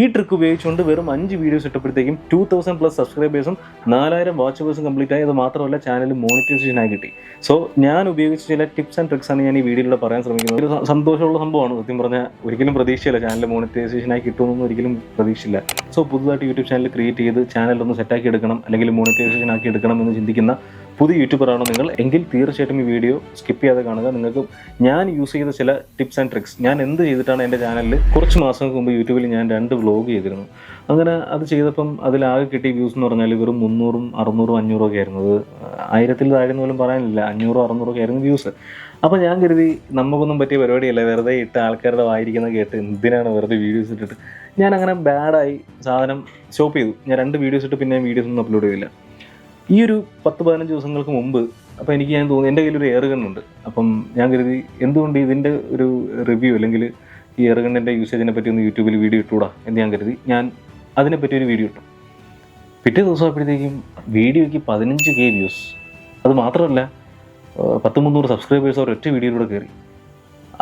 ഈ ട്രിക്ക് ഉപയോഗിച്ചുകൊണ്ട് വെറും അഞ്ച് വീഡിയോസ് ഇട്ടപ്പോഴത്തേക്കും ടു തൗസൻഡ് പ്ലസ് സബ്സ്ക്രൈബേഴ്സും നാലായിരം വാച്ചേഴ്സും കംപ്ലീറ്റ് ആയി. അത് മാത്രമല്ല ചാനൽ മോണിറ്റൈസേഷൻ ആയി കിട്ടി. സോ ഞാൻ ഉപയോഗിച്ച ചില ടിപ്സ് ആൻഡ് ട്രിക്സ് ആണ് ഞാൻ ഈ വീഡിയോയിലൂടെ പറയാൻ ശ്രമിക്കുന്നത്. ഒരു സന്തോഷമുള്ള സംഭവമാണ്. സത്യം പറഞ്ഞാൽ ഒരിക്കലും പ്രതീക്ഷയില്ല ചാനൽ മോണിറ്റൈസേഷൻ ആയി കിട്ടുമെന്നൊന്നും ഒരിക്കലും പ്രതീക്ഷയില്ല. സോ പുതുതായിട്ട് യൂട്യൂബ് ചാനൽ ക്രിയേറ്റ് ചെയ്ത് ചാനൽ ഒന്ന് സെറ്റാക്കി എടുക്കണം അല്ലെങ്കിൽ മോണിറ്റൈസേഷൻ ആക്കി എടുക്കണം എന്ന് ചിന്തിക്കുന്ന പുതിയ യൂട്യൂബറാണോ നിങ്ങൾ എങ്കിൽ തീർച്ചയായിട്ടും ഈ വീഡിയോ സ്കിപ്പ് ചെയ്യാതെ കാണുക. നിങ്ങൾക്ക് ഞാൻ യൂസ് ചെയ്ത ചില ടിപ്സ് ആൻഡ് ട്രിക്സ് ഞാൻ എന്ത് ചെയ്തിട്ടാണ് എന്റെ ചാനലിൽ കുറച്ച് മാസങ്ങൾക്ക് മുമ്പ് യൂട്യൂബിൽ ഞാൻ രണ്ട് വ്ലോഗ് ചെയ്തിരുന്നു. അങ്ങനെ അത് ചെയ്തപ്പം അതിലാകെ കിട്ടിയ വ്യൂസ് എന്ന് പറഞ്ഞാൽ വെറും മുന്നൂറും അറുന്നൂറും അഞ്ഞൂറും ഒക്കെ ആയിരുന്നു. അത് ആയിരത്തിൽ താഴെ പോലും പറയാനില്ല അഞ്ഞൂറും അറുന്നൂറും ഒക്കെ ആയിരുന്നു വ്യൂസ് അപ്പോൾ ഞാൻ കരുതി നമുക്കൊന്നും പറ്റിയ പരിപാടിയല്ല വെറുതെ ഇട്ട് ആൾക്കാരുടെ വായിരിക്കുന്നത് കേട്ട് എന്തിനാണ് വെറുതെ വീഡിയോസ് ഇട്ടിട്ട്? ഞാൻ അങ്ങനെ ബാഡായി സാധനം ഷോപ്പ് ചെയ്തു. ഞാൻ രണ്ട് വീഡിയോസ് ഇട്ട് പിന്നെ വീഡിയോസ് ഒന്നും അപ്ലോഡ് ചെയ്തില്ല. ഈ ഒരു പത്ത് പതിനഞ്ച് ദിവസങ്ങൾക്ക് മുമ്പ് അപ്പോൾ എനിക്ക് ഞാൻ തോന്നുന്നു എന്റെ കയ്യിലൊരു എയർ ഗണ്ണുണ്ട് അപ്പം ഞാൻ കരുതി എന്തുകൊണ്ട് ഇതിന്റെ ഒരു റിവ്യൂ അല്ലെങ്കിൽ ഈ എയർ ഗണ്ണിന്റെ യൂസേജിനെ പറ്റി ഒന്ന് യൂട്യൂബിൽ വീഡിയോ ഇട്ടുകൂടാ എന്ന് ഞാൻ കരുതി. ഞാൻ അതിനെപ്പറ്റി ഒരു വീഡിയോ ഇട്ടു. പിറ്റേ ദിവസം ആയപ്പോഴത്തേക്കും വീഡിയോയ്ക്ക് പതിനഞ്ച് കെ വ്യൂസ് അത് മാത്രമല്ല പത്ത് മുന്നൂറ് സബ്സ്ക്രൈബേഴ്സ് അവർ ഒറ്റ വീഡിയോയിലൂടെ കയറി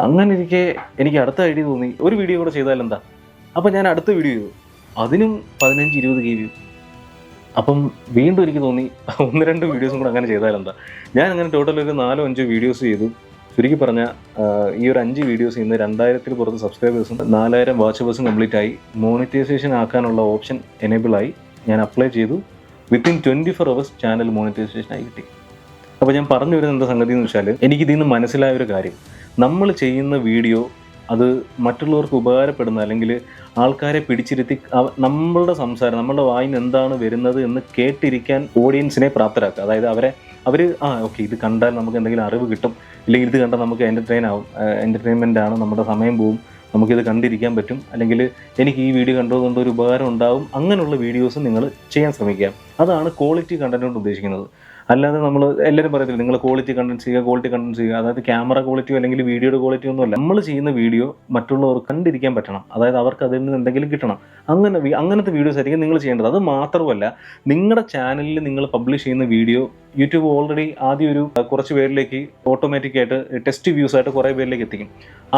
അങ്ങനെ ഇരിക്കെ എനിക്ക് അടുത്ത ഐഡിയ തോന്നി. ഒരു വീഡിയോ കൂടെ ചെയ്താൽ എന്താ അപ്പം ഞാൻ അടുത്ത വീഡിയോ ചെയ്തു. അതിനും പതിനഞ്ച് ഇരുപത് കെ വ്യൂ അപ്പം വീണ്ടും എനിക്ക് തോന്നി ഒന്ന് രണ്ട് വീഡിയോസും കൂടെ അങ്ങനെ ചെയ്താൽ എന്താ? ഞാൻ അങ്ങനെ ടോട്ടൽ ഒരു നാലോ അഞ്ചോ വീഡിയോസ് ചെയ്തു. ചുരുക്കി പറഞ്ഞാൽ ഈ ഒരു അഞ്ച് വീഡിയോസ് ഇന്ന് രണ്ടായിരത്തിൽ പുറത്ത് സബ്സ്ക്രൈബേഴ്സും നാലായിരം വാച്ചവേഴ്സും കംപ്ലീറ്റ് ആയി. മോണിറ്റൈസേഷൻ ആക്കാനുള്ള ഓപ്ഷൻ എനേബിൾ ആയി. ഞാൻ അപ്ലൈ ചെയ്തു. Within twenty four hours channel monetization ആയി കിട്ടി. അപ്പോൾ ഞാൻ പറഞ്ഞു വരുന്ന എന്താ സംഗതി എന്ന് വെച്ചാൽ എനിക്ക് ഇതിൽ നിന്ന് മനസ്സിലായ ഒരു കാര്യം. നമ്മൾ ചെയ്യുന്ന വീഡിയോ അത് മറ്റുള്ളവർക്ക് ഉപകാരപ്പെടുന്ന അല്ലെങ്കിൽ ആൾക്കാരെ പിടിച്ചിരുത്തി നമ്മളുടെ സംസാരം നമ്മളുടെ വായിന്ന് എന്താണ് വരുന്നത് എന്ന് കേട്ടിരിക്കാൻ ഓഡിയൻസിനെ പ്രാപ്തരാക്കുക. അതായത് അവരെ അവർ ആ ഓക്കെ ഇത് കണ്ടാൽ നമുക്ക് എന്തെങ്കിലും അറിവ് കിട്ടും. അല്ലെങ്കിൽ ഇത് കണ്ടാൽ നമുക്ക് എന്റർടൈൻ ആവും. എന്റർടൈൻമെന്റ് ആണ്. നമ്മുടെ സമയം പോവും നമുക്കിത് കണ്ടിരിക്കാൻ പറ്റും. അല്ലെങ്കിൽ എനിക്ക് ഈ വീഡിയോ കണ്ടതുകൊണ്ട് ഒരു ഉപകാരം ഉണ്ടാവും. അങ്ങനെയുള്ള വീഡിയോസ് നിങ്ങൾ ചെയ്യാൻ ശ്രമിക്കുക. അതാണ് ക്വാളിറ്റി കണ്ടന്റ് കൊണ്ട് ഉദ്ദേശിക്കുന്നത്. അല്ലാതെ നമ്മൾ എല്ലാവരും പറയത്തില്ല നിങ്ങൾ ക്വാളിറ്റി കണ്ടൻസ് ചെയ്യുക ക്വാളിറ്റി കണ്ടൻസ് ചെയ്യുക. അതായത് ക്യാമറ ക്വാളിറ്റിയോ അല്ലെങ്കിൽ വീഡിയോയുടെ ക്വാളിറ്റിയോ ഒന്നുമല്ല നമ്മൾ ചെയ്യുന്ന വീഡിയോ മറ്റുള്ളവർ കണ്ടിരിക്കാൻ പറ്റണം. അതായത് അവർക്ക് അതിൽ നിന്ന് എന്തെങ്കിലും കിട്ടണം. അങ്ങനെ അങ്ങനത്തെ വീഡിയോസ് ആയിരിക്കും നിങ്ങൾ ചെയ്യേണ്ടത്. അത് മാത്രമല്ല നിങ്ങളുടെ ചാനലിൽ നിങ്ങൾ പബ്ലിഷ് ചെയ്യുന്ന വീഡിയോ യൂട്യൂബ് ഓൾറെഡി ആദ്യം ഒരു കുറച്ച് പേരിലേക്ക് ഓട്ടോമാറ്റിക് ആയിട്ട് ടെസ്റ്റ് വ്യൂസ് ആയിട്ട് കുറേ പേരിലേക്ക് എത്തിക്കും.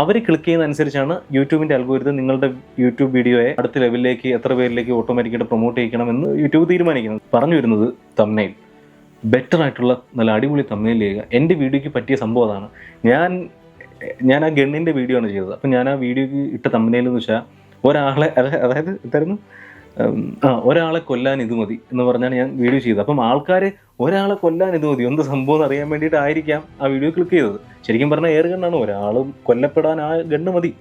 അവർ ക്ലിക്ക് ചെയ്യുന്ന അനുസരിച്ചാണ് യൂട്യൂബിന്റെ അൽഗോരിതം നിങ്ങളുടെ യൂട്യൂബ് വീഡിയോയെ അടുത്ത ലെവലിലേക്ക് എത്ര പേരിലേക്ക് ഓട്ടോമാറ്റിക്കായിട്ട് പ്രൊമോട്ട് ചെയ്യിക്കണമെന്ന് യൂട്യൂബ് തീരുമാനിക്കുന്നത്. പറഞ്ഞു വരുന്നത് തമ്മനയിൽ ബെറ്റർ ആയിട്ടുള്ള നല്ല അടിപൊളി തമ്മിൽ ചെയ്യുക. എന്റെ വീഡിയോയ്ക്ക് പറ്റിയ സംഭവം അതാണ്. ഞാൻ ഞാൻ ആ ഗണ്ണിന്റെ വീഡിയോ ആണ് ചെയ്തത്. അപ്പം ഞാൻ ആ വീഡിയോയ്ക്ക് ഇട്ട തമ്മനയിൽ എന്ന് വെച്ചാൽ ഒരാളെ അത- അതായത് എന്തായിരുന്നു ആ ഒരാളെ കൊല്ലാൻ ഇത് മതി എന്ന് പറഞ്ഞാണ് ഞാൻ വീഡിയോ ചെയ്തത്. അപ്പം ആൾക്കാർ ഒരാളെ കൊല്ലാൻ ഇത് മതി എന്ത് സംഭവം എന്ന് അറിയാൻ വേണ്ടിയിട്ടായിരിക്കാം ആ വീഡിയോ ക്ലിക്ക് ചെയ്തത്. ശരിക്കും പറഞ്ഞാൽ ഏറ് ഗണ്ണാണ്. ഒരാൾ കൊല്ലപ്പെടാൻ ആ ഗണ്ണ് മതി.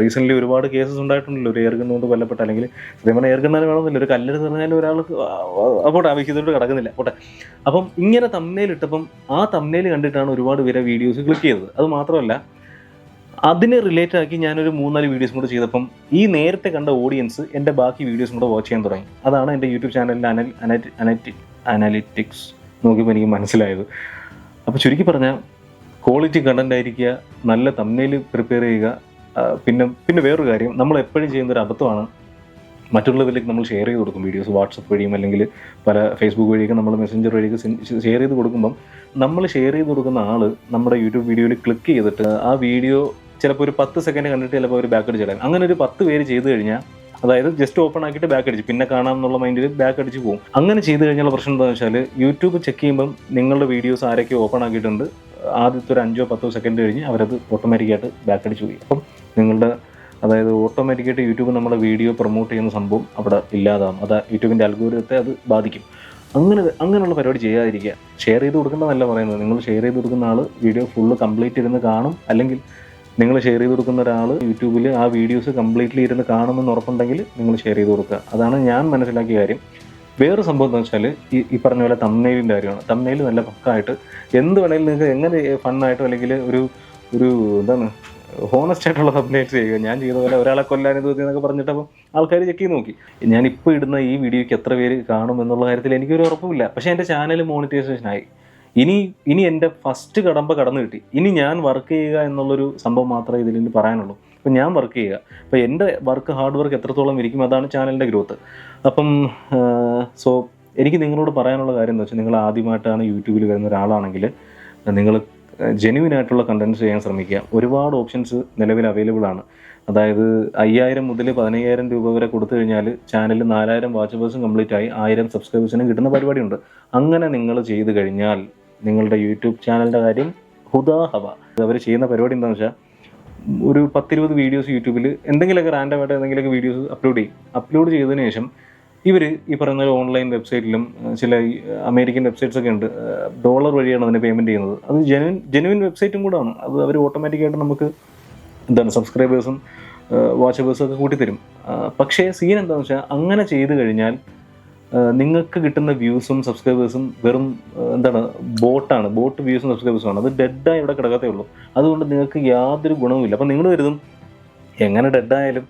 റീസെന്റ്ലി ഒരുപാട് കേസസ് ഉണ്ടായിട്ടുണ്ടല്ലോ. ഒരു എയർ ഗണ്ണ് കൊണ്ട് കൊല്ലപ്പെട്ട അല്ലെങ്കിൽ സത്യം പറഞ്ഞാൽ എയർ ഗണ്ണാൻ വേണമെന്നില്ല ഒരു കല്ലെടുത്ത് പറഞ്ഞാൽ ഒരാൾ അപ്പോൾ ആവശ്യത്തോട്ട് കിടക്കുന്നില്ല. പോട്ടെ. അപ്പം ഇങ്ങനെ തമ്മനയിൽ ഇട്ടപ്പം ആ തമ്മനയിൽ കണ്ടിട്ടാണ് ഒരുപാട് പേരെ വീഡിയോസ് ക്ലിക്ക് ചെയ്തത്. അത് മാത്രമല്ല അതിനെ റിലേറ്റ് ആക്കി ഞാനൊരു മൂന്നാൽ വീഡിയോസും കൂടെ ചെയ്തപ്പം ഈ നേരത്തെ കണ്ട ഓഡിയൻസ് എന്റെ ബാക്കി വീഡിയോസും കൂടെ വാച്ച് ചെയ്യാൻ തുടങ്ങി. അതാണ് എന്റെ യൂട്യൂബ് ചാനലിന്റെ അനൽ അനറ്റി അനാലിറ്റിക്സ് നോക്കിയപ്പോൾ എനിക്ക് മനസ്സിലായത്. അപ്പോൾ ചുരുക്കി പറഞ്ഞാൽ ക്വാളിറ്റി കണ്ടന്റ് ആയിരിക്കുക നല്ല തമ്മിൽ പ്രിപ്പയർ ചെയ്യുക ആ, പിന്നെ പിന്നെ വേറൊരു കാര്യം നമ്മൾ എപ്പോഴും ചെയ്യുന്ന ഒരു അബദ്ധമാണ് മറ്റുള്ളവരിലേക്ക് നമ്മൾ ഷെയർ ചെയ്ത് കൊടുക്കും വീഡിയോസ് വാട്സപ്പ് വഴിയും അല്ലെങ്കിൽ പല ഫേസ്ബുക്ക് വഴിയൊക്കെ നമ്മൾ മെസ്സഞ്ചർ വഴിയൊക്കെ ഷെയർ ചെയ്ത് കൊടുക്കുമ്പം നമ്മൾ ഷെയർ ചെയ്ത് കൊടുക്കുന്ന ആൾ നമ്മുടെ യൂട്യൂബ് വീഡിയോയിൽ ക്ലിക്ക് ചെയ്തിട്ട് ആ വീഡിയോ ചിലപ്പോൾ ഒരു പത്ത് സെക്കൻഡ് കണ്ടിട്ട് ചിലപ്പോൾ ഒരു ബാക്ക് അടിച്ച് കളയും അങ്ങനെ ഒരു പത്ത് പേര് ചെയ്തു കഴിഞ്ഞാൽ അതായത് ജസ്റ്റ് ഓപ്പൺ ആക്കിയിട്ട് ബാക്ക് അടിച്ച് പിന്നെ കാണാം എന്നുള്ള മൈൻഡിൽ ബാക്ക് അടിച്ച് പോകും അങ്ങനെ ചെയ്തു കഴിഞ്ഞുള്ള പ്രശ്നം എന്താണെന്ന് വെച്ചാൽ യൂട്യൂബ് ചെക്ക് ചെയ്യുമ്പം നിങ്ങളുടെ വീഡിയോസ് ആരൊക്കെ ഓപ്പൺ ആക്കിയിട്ടുണ്ട് ആദ്യത്തെ ഒരു അഞ്ചോ പത്തോ സെക്കൻഡ് കഴിഞ്ഞ് അവരത് ഓട്ടോമാറ്റിക്കായിട്ട് ബാക്ക് അടിച്ച് പോയി. അപ്പം നിങ്ങളുടെ അതായത് ഓട്ടോമാറ്റിക്കായിട്ട് യൂട്യൂബ് നമ്മുടെ വീഡിയോ പ്രൊമോട്ട് ചെയ്യുന്ന സംഭവം അവിടെ ഇല്ലാതാവും. അത് യൂട്യൂബിന്റെ അൽഗോരിതത്തെ അത് ബാധിക്കും. അങ്ങനെ അങ്ങനെയുള്ള പരിപാടി ചെയ്യാതിരിക്കുക. ഷെയർ ചെയ്ത് കൊടുക്കുന്നതല്ല പറയുന്നത്. നിങ്ങൾ ഷെയർ ചെയ്ത് കൊടുക്കുന്ന ആൾ വീഡിയോ ഫുള്ള് കംപ്ലീറ്റ് ഇരുന്ന് കാണും. അല്ലെങ്കിൽ നിങ്ങൾ ഷെയർ ചെയ്ത് കൊടുക്കുന്ന ഒരാൾ യൂട്യൂബിൽ ആ വീഡിയോസ് കംപ്ലീറ്റ്ലി ഇരുന്ന് കാണുമെന്ന് ഉറപ്പുണ്ടെങ്കിൽ നിങ്ങൾ ഷെയർ ചെയ്ത് കൊടുക്കുക. അതാണ് ഞാൻ മനസ്സിലാക്കിയ കാര്യം. വേറെ സംഭവം എന്ന് വെച്ചാൽ ഈ ഈ പറഞ്ഞ പോലെ തമ്മനെയിലിന്റെ കാര്യമാണ്. തമ്മനെയിൽ നല്ല പക്കായിട്ട് എന്ത് വേണമെങ്കിലും നിങ്ങൾക്ക് എങ്ങനെ ഫണ്ണായിട്ടോ അല്ലെങ്കിൽ ഒരു ഒരു എന്താണ് ഹോണസ്റ്റ് ആയിട്ടുള്ള അപ്ഡേറ്റ് ചെയ്യുക. ഞാൻ ചെയ്ത പോലെ ഒരാളെ കൊല്ലാൻ ഇത് എന്നൊക്കെ പറഞ്ഞിട്ട് അപ്പം ആൾക്കാർ ചെക്ക് ചെയ്ത് നോക്കി. ഞാൻ ഇപ്പോൾ ഇടുന്ന ഈ വീഡിയോയ്ക്ക് എത്ര പേര് കാണും എന്നുള്ള കാര്യത്തിൽ എനിക്കൊരു ഉറപ്പുമില്ല. പക്ഷെ എന്റെ ചാനൽ മോണിറ്റൈസേഷൻ ആയി. ഇനി ഇനി എന്റെ ഫസ്റ്റ് കടമ്പ കടന്നു കിട്ടി. ഇനി ഞാൻ വർക്ക് ചെയ്യുക എന്നുള്ളൊരു സംഭവം മാത്രമേ ഇതിൽ പറയാനുള്ളൂ. അപ്പം ഞാൻ വർക്ക് ചെയ്യുക. അപ്പം എന്റെ വർക്ക് ഹാർഡ് വർക്ക് എത്രത്തോളം ഇരിക്കും അതാണ് ചാനലിന്റെ ഗ്രോത്ത് അപ്പം സോ എനിക്ക് നിങ്ങളോട് പറയാനുള്ള കാര്യം എന്ന് വെച്ചാൽ നിങ്ങൾ ആദ്യമായിട്ടാണ് യൂട്യൂബിൽ വരുന്ന ഒരാളാണെങ്കിൽ നിങ്ങൾ ജെന്യൂൻ ആയിട്ടുള്ള കണ്ടൻസ് ചെയ്യാൻ ശ്രമിക്കുക. ഒരുപാട് ഓപ്ഷൻസ് നിലവിൽ അവൈലബിൾ ആണ്. അതായത് അയ്യായിരം മുതൽ പതിനയ്യായിരം രൂപ വരെ കൊടുത്തു കഴിഞ്ഞാൽ ചാനൽ നാലായിരം വാച്ചബേഴ്സും കംപ്ലീറ്റ് ആയി ആയിരം സബ്സ്ക്രൈബേഴ്സിനും കിട്ടുന്ന പരിപാടിയുണ്ട്. അങ്ങനെ നിങ്ങൾ ചെയ്തു കഴിഞ്ഞാൽ നിങ്ങളുടെ യൂട്യൂബ് ചാനലിന്റെ കാര്യം ഹുദാഹവ അവർ ചെയ്യുന്ന പരിപാടി എന്താണെന്ന് വെച്ചാൽ ഒരു പത്തിരുപത് വീഡിയോസ് യൂട്യൂബിൽ എന്തെങ്കിലുമൊക്കെ റാൻഡമായിട്ട് എന്തെങ്കിലുമൊക്കെ വീഡിയോസ് അപ്ലോഡ് ചെയ്യും. അപ്ലോഡ് ചെയ്തതിന് ശേഷം ഇവർ ഈ പറയുന്ന ഓൺലൈൻ വെബ്സൈറ്റിലും ചില അമേരിക്കൻ വെബ്സൈറ്റ്സ് ഒക്കെ ഉണ്ട്. ഡോളർ വഴിയാണ് അതിന് പേയ്മെന്റ് ചെയ്യുന്നത്. അത് ജെനുവിൻ ജെനുവിൻ വെബ്സൈറ്റും കൂടാണ് അത് അവർ ഓട്ടോമാറ്റിക്കായിട്ട് നമുക്ക് എന്താണ് സബ്സ്ക്രൈബേഴ്സും വാച്ചബേഴ്സും ഒക്കെ കൂട്ടിത്തരും. പക്ഷേ സീൻ എന്താണെന്ന് വെച്ചാൽ അങ്ങനെ ചെയ്തു കഴിഞ്ഞാൽ നിങ്ങൾക്ക് കിട്ടുന്ന വ്യൂസും സബ്സ്ക്രൈബേഴ്സും വെറും എന്താണ് ബോട്ടാണ് ബോട്ട് വ്യൂസും സബ്സ്ക്രൈബേഴ്സും ആണ്. അത് ഡെഡായി ഇവിടെ കിടക്കാത്തേ ഉള്ളൂ. അതുകൊണ്ട് നിങ്ങൾക്ക് യാതൊരു ഗുണവുമില്ല. അപ്പം നിങ്ങൾ കരുതും എങ്ങനെ ഡെഡായാലും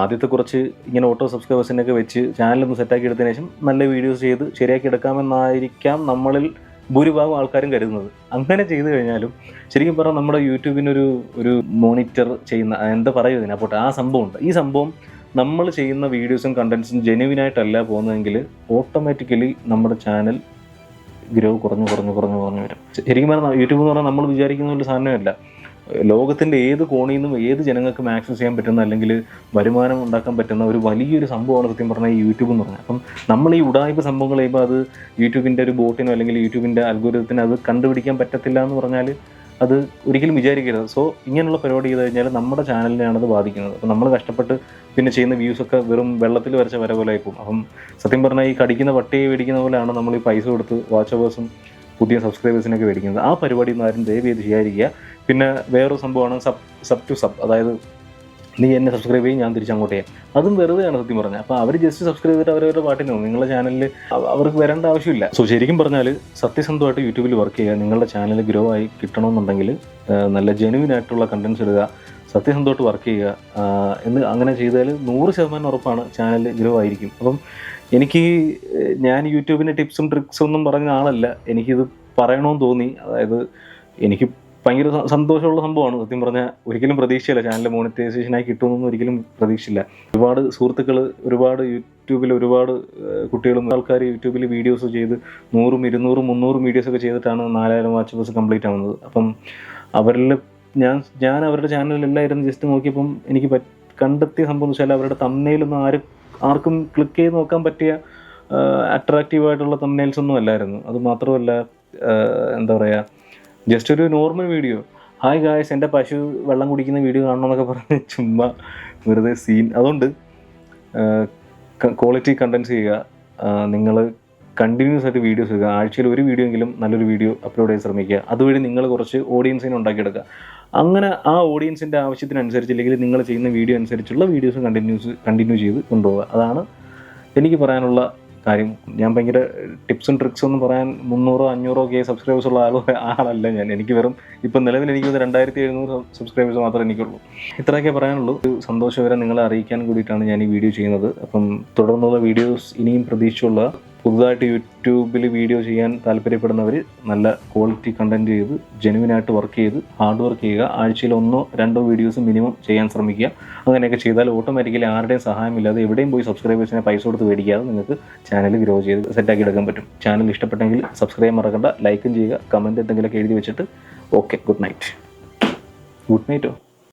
ആദ്യത്തെ കുറച്ച് ഇങ്ങനെ ഓട്ടോ സബ്സ്ക്രൈബേഴ്സിനൊക്കെ വെച്ച് ചാനലൊന്ന് സെറ്റാക്കി എടുത്തതിന് ശേഷം നല്ല വീഡിയോസ് ചെയ്ത് ശരിയാക്കി എടുക്കാമെന്നായിരിക്കാം നമ്മളിൽ ഭൂരിഭാഗം ആൾക്കാരും കരുതുന്നത്. അങ്ങനെ ചെയ്തു കഴിഞ്ഞാലും ശരിക്കും പറഞ്ഞാൽ നമ്മുടെ യൂട്യൂബിനൊരു ഒരു മോണിറ്റർ ചെയ്യുന്ന എന്താ പറയുക ഇതിനെ? അപ്പോൾ ആ സംഭവമുണ്ട്. ഈ സംഭവം നമ്മൾ ചെയ്യുന്ന വീഡിയോസും കണ്ടൻസും ജെനുവിനായിട്ടല്ല പോകുന്നതെങ്കിൽ ഓട്ടോമാറ്റിക്കലി നമ്മുടെ ചാനൽ ഗ്രോ കുറഞ്ഞു കുറഞ്ഞു കുറഞ്ഞു കുറഞ്ഞു വരും. ശരിക്കും പറഞ്ഞാൽ യൂട്യൂബ് എന്ന് പറഞ്ഞാൽ നമ്മൾ വിചാരിക്കുന്ന ഒരു സാധനമല്ല. ലോകത്തിന്റെ ഏത് കോണിൽ നിന്നും ഏത് ജനങ്ങൾക്കും ആക്സസ് ചെയ്യാൻ പറ്റുന്ന അല്ലെങ്കിൽ വരുമാനം ഉണ്ടാക്കാൻ പറ്റുന്ന ഒരു വലിയൊരു സംഭവമാണ് സത്യം പറഞ്ഞാൽ ഈ യൂട്യൂബ് എന്ന് പറഞ്ഞാൽ അപ്പം നമ്മൾ ഈ ഉടായ്പ സംഭവങ്ങൾ ചെയ്യുമ്പോൾ അത് യൂട്യൂബിന്റെ ഒരു ബോട്ടിനോ അല്ലെങ്കിൽ യൂട്യൂബിന്റെ അൽഗോരിതത്തിന് അത് കണ്ടുപിടിക്കാൻ പറ്റത്തില്ല എന്ന് പറഞ്ഞാൽ അത് ഒരിക്കലും വിചാരിക്കരുത്. സോ ഇങ്ങനെയുള്ള പരിപാടി ചെയ്ത് കഴിഞ്ഞാൽ നമ്മുടെ ചാനലിനെയാണ് അത് ബാധിക്കുന്നത്. അപ്പം നമ്മൾ കഷ്ടപ്പെട്ട് പിന്നെ ചെയ്യുന്ന വ്യൂസ് ഒക്കെ വെറും വെള്ളത്തിൽ വരച്ച വര പോലെ ആയിപ്പോകും അപ്പം സത്യം പറഞ്ഞാൽ ഈ കടിക്കുന്ന പട്ടിയെ മേടിക്കുന്ന പോലെയാണ് നമ്മൾ ഈ പൈസ കൊടുത്ത് വാച്ചവേഴ്സും പുതിയ സബ്സ്ക്രൈബേഴ്സിനൊക്കെ മേടിക്കുന്നത്. ആ പരിപാടി ഒന്നും ആരും ദയവ് ചെയ്ത് ചെയ്യാതിരിക്കുക. പിന്നെ വേറൊരു സംഭവമാണ് സബ് സബ് ടു സബ്. അതായത് നീ എന്നെ സബ്സ്ക്രൈബ് ചെയ്യും ഞാൻ തിരിച്ചങ്ങോട്ട് ചെയ്യാം. അതും വെറുതെയാണ് സത്യം പറഞ്ഞത്. അപ്പോൾ അവർ ജസ്റ്റ് സബ്സ്ക്രൈബ് ചെയ്തിട്ട് അവരവരുടെ പാട്ടിനോ നിങ്ങളുടെ ചാനലിൽ അവർക്ക് വരേണ്ട ആവശ്യമില്ല. സോ ശരിക്കും പറഞ്ഞാൽ സത്യസന്ധമായിട്ട് യൂട്യൂബിൽ വർക്ക് ചെയ്യുക നിങ്ങളുടെ ചാനൽ ഗ്രോ ആയി കിട്ടണമെന്നുണ്ടെങ്കിൽ നല്ല ജെനുവിൻ ആയിട്ടുള്ള കണ്ടൻസ് ഇടുക സത്യസന്ധമായിട്ട് വർക്ക് ചെയ്യുക. എന്ന് അങ്ങനെ ചെയ്താൽ നൂറ് ശതമാനം ഉറപ്പാണ് ചാനൽ ഗ്രോ ആയിരിക്കും അപ്പം എനിക്ക് ഞാൻ യൂട്യൂബിന്റെ ടിപ്സും ട്രിക്സും ഒന്നും പറഞ്ഞ ആളല്ല. എനിക്കിത് പറയണമെന്ന് തോന്നി. അതായത് എനിക്ക് ഭയങ്കര സന്തോഷമുള്ള സംഭവമാണ്. സത്യം പറഞ്ഞാൽ ഒരിക്കലും പ്രതീക്ഷയില്ല ചാനൽ മോണിറ്റൈസേഷനായി കിട്ടുമെന്നൊന്നും ഒരിക്കലും പ്രതീക്ഷയില്ല. ഒരുപാട് സുഹൃത്തുക്കൾ ഒരുപാട് യൂട്യൂബിൽ ഒരുപാട് കുട്ടികളും ആൾക്കാർ യൂട്യൂബിൽ വീഡിയോസ് ചെയ്ത് നൂറും ഇരുന്നൂറും മുന്നൂറും വീഡിയോസൊക്കെ ചെയ്തിട്ടാണ് നാലായിരം വാച്ച് ബസ് കംപ്ലീറ്റ് ആവുന്നത്. അപ്പം അവരിൽ ഞാൻ ഞാൻ അവരുടെ ചാനലിലെല്ലായിരുന്നു ജസ്റ്റ് നോക്കിയപ്പം എനിക്ക് കണ്ടെത്തിയ സംഭവം എന്ന് വെച്ചാൽ അവരുടെ തമ്മയിലൊന്നും ആരും ആർക്കും ക്ലിക്ക് ചെയ്ത് നോക്കാൻ പറ്റിയ അട്രാക്റ്റീവ് ആയിട്ടുള്ള തമ്മനെയിൽസ് ഒന്നും അല്ലായിരുന്നു. അത് മാത്രമല്ല എന്താ പറയുക ജസ്റ്റ് ഒരു നോർമൽ വീഡിയോ ഹായ് ഗായ്സ് എന്റെ പശു വെള്ളം കുടിക്കുന്ന വീഡിയോ കാണണം എന്നൊക്കെ പറഞ്ഞ് ചുമ്മാ വെറുതെ സീൻ അതുകൊണ്ട് ക്വാളിറ്റി കണ്ടൻസ് ചെയ്യുക. നിങ്ങൾ കണ്ടിന്യൂസ് ആയിട്ട് വീഡിയോസ് ചെയ്യുക ആഴ്ചയിൽ ഒരു വീഡിയോ എങ്കിലും നല്ലൊരു വീഡിയോ അപ്ലോഡ് ചെയ്യാൻ ശ്രമിക്കുക. അതുവഴി നിങ്ങൾ കുറച്ച് ഓഡിയൻസിനെ ഉണ്ടാക്കിയെടുക്കുക. അങ്ങനെ ആ ഓഡിയൻസിന്റെ ആവശ്യത്തിനനുസരിച്ച് അല്ലെങ്കിൽ നിങ്ങൾ ചെയ്യുന്ന വീഡിയോ അനുസരിച്ചുള്ള വീഡിയോസ് കണ്ടിന്യൂസ് കണ്ടിന്യൂ ചെയ്ത് കൊണ്ടുപോകുക അതാണ് എനിക്ക് പറയാനുള്ള കാര്യം. ഞാൻ ഭയങ്കര ടിപ്സും ട്രിക്സും ഒന്നും പറയാൻ മുന്നൂറോ അഞ്ഞൂറോ കെ സബ്സ്ക്രൈബേഴ്സ് ഉള്ള ആളോ ആളല്ല ഞാൻ. എനിക്ക് വെറും ഇപ്പം നിലവിൽ എനിക്ക് രണ്ടായിരത്തി എഴുന്നൂറ് സബ്സ്ക്രൈബേഴ്സ് മാത്രമേ എനിക്കുള്ളൂ. ഇത്രയൊക്കെ പറയാനുള്ളൂ. ഒരു സന്തോഷകരം നിങ്ങളെ അറിയിക്കാൻ കൂടിയിട്ടാണ് ഞാൻ ഈ വീഡിയോ ചെയ്യുന്നത്. അപ്പം തുടർന്നുള്ള വീഡിയോസ് ഇനിയും പ്രതീക്ഷയുള്ള പുതുതായിട്ട് യൂട്യൂബിൽ വീഡിയോ ചെയ്യാൻ താല്പര്യപ്പെടുന്നവർ നല്ല ക്വാളിറ്റി കണ്ടന്റ് ചെയ്ത് ജെനുവിനായിട്ട് വർക്ക് ചെയ്ത് ഹാർഡ് വർക്ക് ചെയ്യുക ആഴ്ചയിൽ ഒന്നോ രണ്ടോ വീഡിയോസ് മിനിമം ചെയ്യാൻ ശ്രമിക്കുക. അങ്ങനെയൊക്കെ ചെയ്താൽ ഓട്ടോമാറ്റിക്കലി ആരുടെയും സഹായമില്ലാതെ എവിടെയും പോയി സബ്സ്ക്രൈബേഴ്സിനെ പൈസ കൊടുത്ത് മേടിക്കാതെ നിങ്ങൾക്ക് ചാനൽ ഗ്രോ ചെയ്ത് സെറ്റാക്കി എടുക്കാൻ പറ്റും. ചാനൽ ഇഷ്ടപ്പെട്ടെങ്കിൽ സബ്സ്ക്രൈബ് മറക്കണ്ട ലൈക്കും ചെയ്യുക കമന്റ് എന്തെങ്കിലുമൊക്കെ എഴുതി വെച്ചിട്ട് ഓക്കെ ഗുഡ് നൈറ്റ് ഗുഡ് നൈറ്റോ